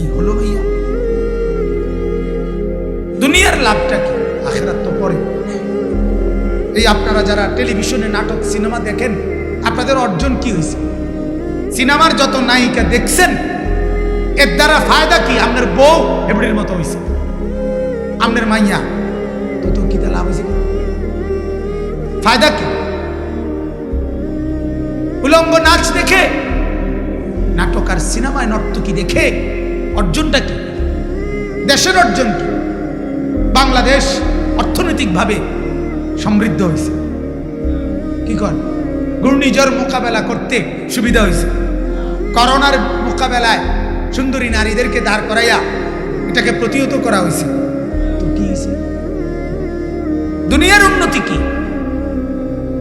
কি হলো ভাইয়া? দুনিয়ার লাভটা কি? আখেরাত তো পরে। এই আপনারা যারা টেলিভিশনে নাটক, সিনেমা দেখেন, আপনাদের অর্জন কি হয়েছে? সিনেমার যত নায়িকা দেখছেন, এর দ্বারা ফায়দা কি? আপনার বউ এমনির মতো হয়েছে। আপনার মাইয়া তো তো কি তা লাভ হয়েছে? ফায়দা কি? উলঙ্গ নাচ দেখে, নাটক আর সিনেমায় নর্তকী দেখে অর্জনটা কি? দেশের অর্জন কি? বাংলাদেশ অর্থনৈতিকভাবে সমৃদ্ধ হয়েছে। কি কর? ঘূর্ণিঝড় মোকাবেলা করতে সুবিধা হয়েছে। করোনার মোকাবেলায় সুন্দরী নারীদেরকে দাঁড় করাইয়া এটাকে প্রতিহত করা হয়েছে। তো কি হয়েছে? দুনিয়ার উন্নতি কি?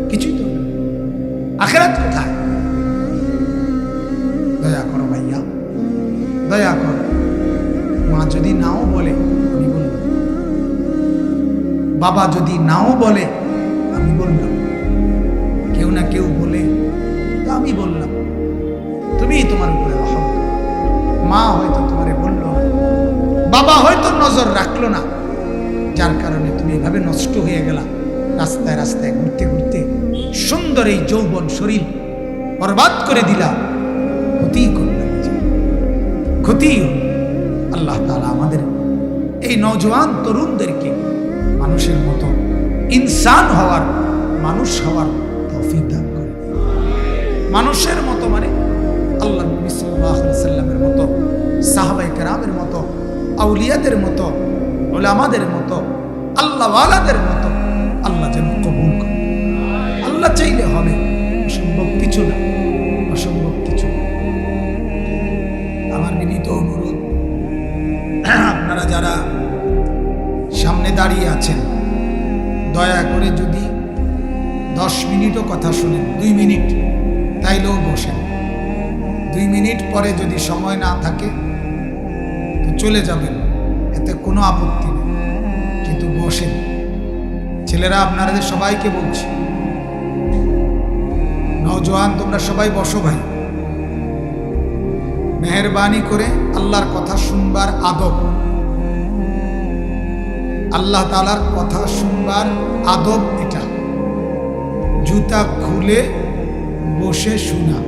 কিছুই তো আখেরাত কোথায়? দয়া করো ভাইয়া। দয়া করো। বাবা যদি নাও বলে, আমি বললাম, কেউ না কেউ বলে, তো আমি বললাম, তুমি তোমার উপরে রহম মা হয়তো তোমারে বলল, বাবা হয়তো নজর রাখল না, যার কারণে তুমি এভাবে নষ্ট হয়ে গেলা, রাস্তায় রাস্তায় ঘুরতে ঘুরতে সুন্দর এই যৌবন শরীর বরবাদ করে দিলা, ক্ষতি করলাম ক্ষতি আল্লাহ তালা আমাদের এই নজওয়ান তরুণদেরকে মানুষের মতো ইনসান হওয়ার, মানুষ হওয়ার তৌফিক দান করে। মানুষের মতো মানে আল্লাহ নবী সাল্লামের মতো, সাহাবায়ে কেরামের মতো, আউলিয়াদের মতো ওলামাদের মতো, আল্লাহওয়ালাদের মতো আল্লাহ যেন কবুল করে। আল্লাহ চাইলে হবে অসম্ভব কিছু না। দয়া করে যদি দশ মিনিটও কথা শুনেন, দুই মিনিট, তাইলেও বসেন। দুই মিনিট পরে যদি সময় না থাকে, তো চলে যাবেন, এতে কোনো আপত্তি নেই। কিন্তু বসেন। ছেলেরা আপনাদের সবাইকে বলছি, নওজোয়ান, তোমরা সবাই বসো ভাই। মেহরবানি করে আল্লাহর কথা শুনবার আদব। আল্লাহ তালার কথা শুনবার আদব এটা। জুতা খুলে বসে শোনা।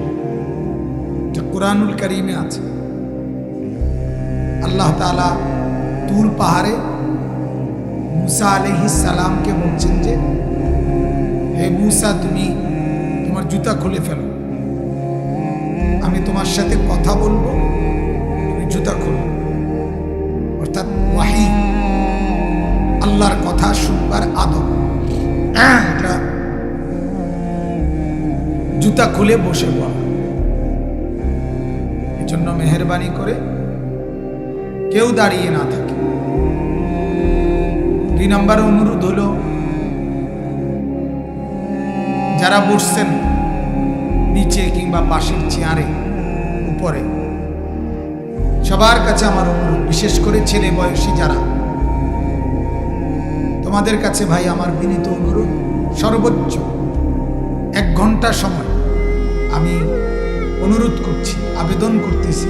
এটা কোরআনুল করিমে আছে। আল্লাহ তালা তুর পাহাড়ে মুসা আলহিস সালামকে বলছেন যে, হে মুসা, তুমি তোমার জুতা খুলে ফেলো। আমি তোমার সাথে কথা বলব, তুমি জুতা খোলো। অর্থাৎ ওয়াহি। আল্লাহর কথা শুনবার আদব। এটা জুতা খুলে বসে বল। এজন্য মেহরবানি করে কেউ দাঁড়িয়ে না থাকে। দুই নম্বর অনুরোধ হলো, যারা বসছেন নিচে কিংবা পাশের চেয়ারে, উপরে, সবার কাছে আমার অনুরোধ, বিশেষ করে ছেলে বয়সী যারা তোমাদের কাছে ভাই আমার বিনীত অনুরোধ, সর্বোচ্চ এক ঘণ্টা সময় আমি অনুরোধ করছি, আবেদন করতেছি।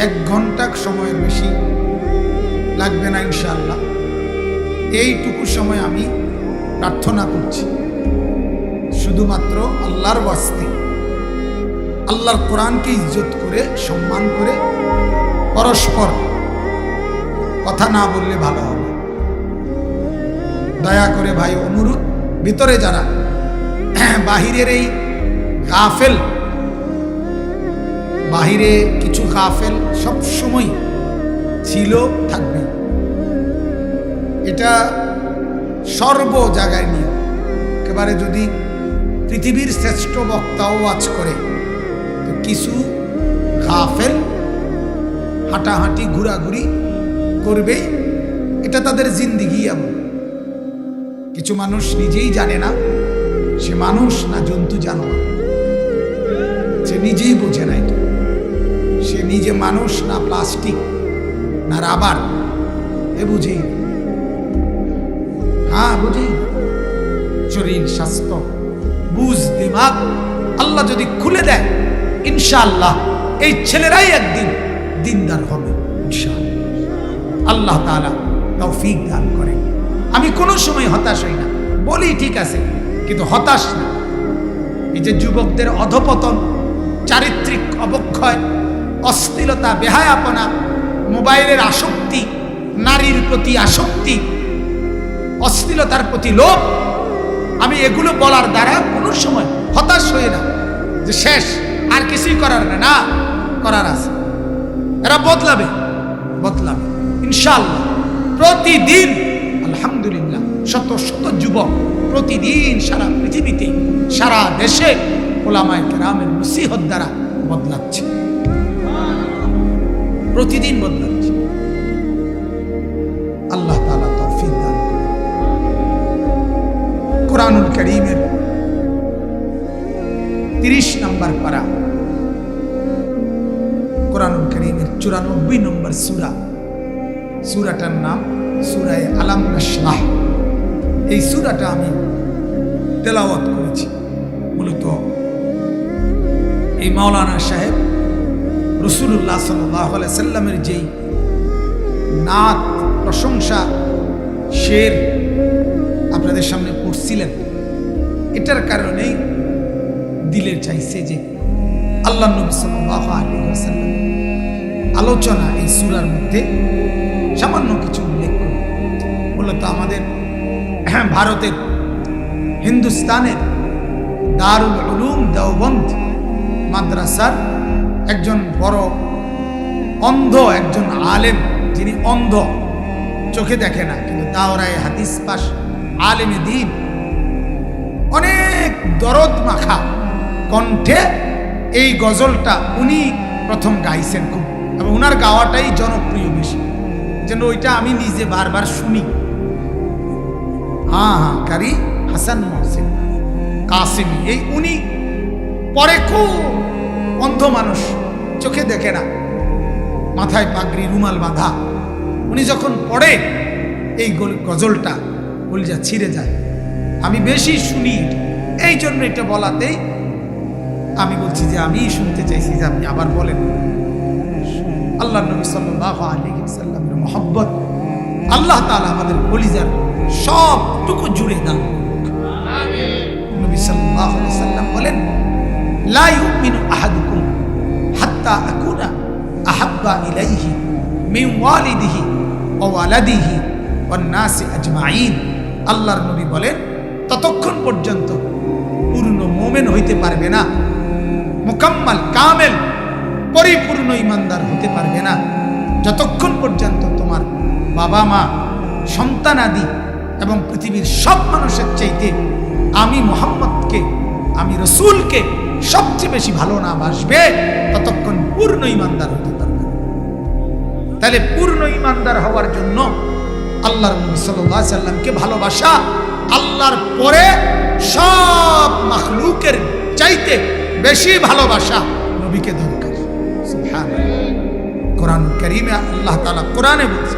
এক ঘণ্টা সময়ের বেশি লাগবে না ইনশাআল্লাহ। এইটুকু সময় আমি প্রার্থনা করছি। শুধুমাত্র আল্লাহর ওয়াস্তে, আল্লাহর কোরআনকে ইজ্জত করে, সম্মান করে, পরস্পর কথা না বললে ভালো হবে। দয়া করে ভাই অনুরোধ ভিতরে যারা। বাহিরের এই গাফেল, বাহিরে কিছু গাফেল সব সময় ছিল, থাকবে। এটা সর্ব জায়গায় নিয়ে একেবারে যদি পৃথিবীর শ্রেষ্ঠ বক্তাও আজ করে, তো কিছু গাফেল হাঁটাহাঁটি, ঘোরাঘুরি করবেই। এটা তাদের জিন্দিগি এমন। কিছু মানুষ নিজেই জানে না, সে মানুষ না জন্তু জানোয়ার সে নিজেই বোঝে নাই তো সে নিজে মানুষ না প্লাস্টিক, না রাবার। এ বুঝেই হ্যাঁ বুঝি। শরীর, স্বাস্থ্য, বুঝ, দিমাগ আল্লাহ যদি খুলে দেয়, ইনশাআল্লাহ এই ছেলেরাই একদিন দিনদার হবে, ইনশাআল্লাহ। আল্লাহ তাআলা তৌফিক দান করেন আমি কোনো সময় হতাশ হই না। বলি ঠিক আছে, কিন্তু হতাশ না। এই যে যুবকদের অধপতন, চারিত্রিক অবক্ষয় অশ্লীলতা বেহায়াপনা, মোবাইলের আসক্তি, নারীর প্রতি আসক্তি অশ্লীলতার প্রতি লোভ, আমি এগুলো বলার দ্বারা কোনো সময় হতাশ হই না যে শেষ, আর কিছুই করার না না, করার আছে। এরা বদলাবে বদলাবে। ইনশাল্লাহ প্রতিদিন আলহামদুলিল্লাহ, শত শত যুবক প্রতিদিন সারা পৃথিবীতে, সারা দেশে ওলামায় কেরামের নসিহত দ্বারা বদলাচ্ছে। প্রতিদিন বদলাচ্ছে। আল্লাহ তাআলা তৌফিক দান করুন। কোরআনুল করিমের তিরিশ নম্বর পারা, কোরআনুল করিমের চুরানব্বই নম্বর সুরা, সুরাটার নাম সুরায় আলাম নাশরাহ এই সুরাটা আমি তেলাওয়াত করেছি, মূলত এই মাওলানা সাহেব রসুল্লাহ সাল্লাহ সাল্লামের যেই নাত, প্রশংসা, শের আপনাদের সামনে পড়ছিলেন, এটার কারণেই দিলের চাইছে যে আল্লাহ নবী সাল্লাহ আলী আলোচনা এই সুরার মধ্যে সামান্য কিছু উল্লেখ করি। মূলত আমাদের ভারতের হিন্দুস্তানের দারুল উলুম দেওবন্দ মাদ্রাসার একজন বড় অন্ধ, একজন আলেম, যিনি অন্ধ, চোখে দেখে না, কিন্তু দাওরায় হাদিস পাস আলেমে দিন। অনেক দরদ মাখা কণ্ঠে এই গজলটা উনি প্রথম গাইছেন খুব এবং ওনার গাওয়াটাই জনপ্রিয় বেশি। যেন ওইটা আমি নিজে বারবার শুনি। হ্যাঁ হ্যাঁ কারি হাসান মহসিন, কাসিমি, এই উনি পরে খুব অন্ধ মানুষ, চোখে দেখে না। মাথায় পাগড়ি, রুমাল বাঁধা। উনি যখন পড়ে, এই গজলটা কলিজা ছিঁড়ে যায়। আমি বেশি শুনি, এই জন্য এটা বলাতেই আমি বলছি যে আমি শুনতে চাইছি যে আপনি আবার বলেন। আল্লাহ নবী সাল্লাহ আলী মোহব্বত, আল্লাহ তাআলা আমাদের কলিজার সবটুকু জুড়ে দান ইলাইহি নবী বলেন, ততক্ষণ পর্যন্ত পূর্ণ মোমেন হইতে পারবে না। মুকাম্মাল কামেল পরিপূর্ণ ইমানদার হতে পারবে না যতক্ষণ পর্যন্ত তোমার বাবা মা, সন্তান আদি এবং পৃথিবীর সব মানুষের চাইতে আমি মোহাম্মদকে, আমি রসুলকে সবচেয়ে বেশি ভালো না বাসবে, ততক্ষণ পূর্ণ ইমানদার হতে পারবে। তাহলে পূর্ণ ইমানদার হওয়ার জন্য আল্লাহর সাল্লামকে ভালোবাসা, আল্লাহর পরে সব মাখলুকের চাইতে বেশি ভালোবাসা নবীকে দরকার কোরআন করিমে আল্লাহ তাআলা কোরআনে বলছে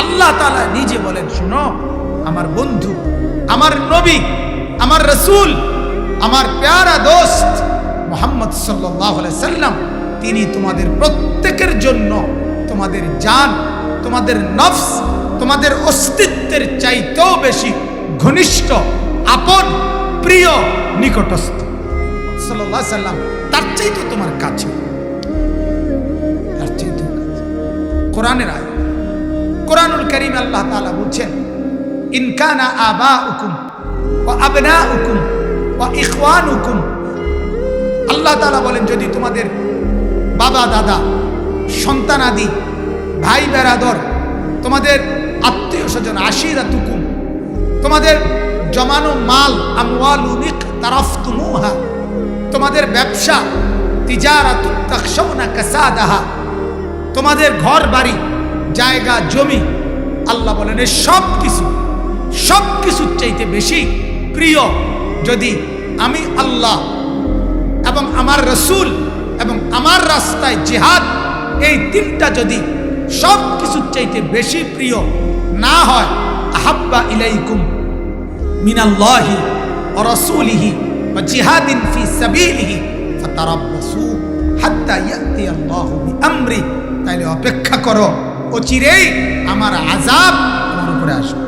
আল্লাহ তাআলা নিজে বলেন, শুনো, আমার বন্ধু, আমার নবী, আমার রসুল, আমার প্যারা দোস্ত মোহাম্মদ সাল্লাম, তিনি তোমাদের প্রত্যেকের জন্য তোমাদের জান, তোমাদের নফস, তোমাদের অস্তিত্বের চাইতেও বেশি ঘনিষ্ঠ আপন, প্রিয়, নিকটস্থ। সাল্লাম, তার চাইতে তোমার কাছে। তার চাইতে কোরআনের আয় কোরআনুল করিম আল্লাহ তাআলা বলছেন ইনকানা আবা ও আবনা ও ইখওয়ান উকুম আল্লাহ তাআলা বলেন, যদি তোমাদের বাবা, দাদা, সন্তান আদি, ভাই, বেরাদর, তোমাদের আত্মীয় স্বজন আশিরা তুকুম তোমাদের জমানো মাল আমওয়াল উনিক তারফ তুমুহা তোমাদের ব্যবসা তিজারাতুন তাখশাউনা কাসাদাহা। তোমাদের ঘর বাড়ি জায়গা, জমি, আল্লাহ বলেন সব কিছু সব কিছুর চাইতে বেশি প্রিয় যদি আমি আল্লাহ এবং আমার রসুল এবং আমার রাস্তায় জেহাদ, এই তিনটা যদি সব কিছুর চাইতে বেশি প্রিয় না হয়, আহাব্বা ইলাইকুম। মিনাল্লাহি ও রসুলিহি ও ওয়া জিহাদিন ফি সাবিলিহি ফাতারাব্বাসু হাত্তা ইয়াতি আল্লাহু বিআমরি তাইলে অপেক্ষা করো অচিরেই আমার আযাব তোমার উপরে আসবে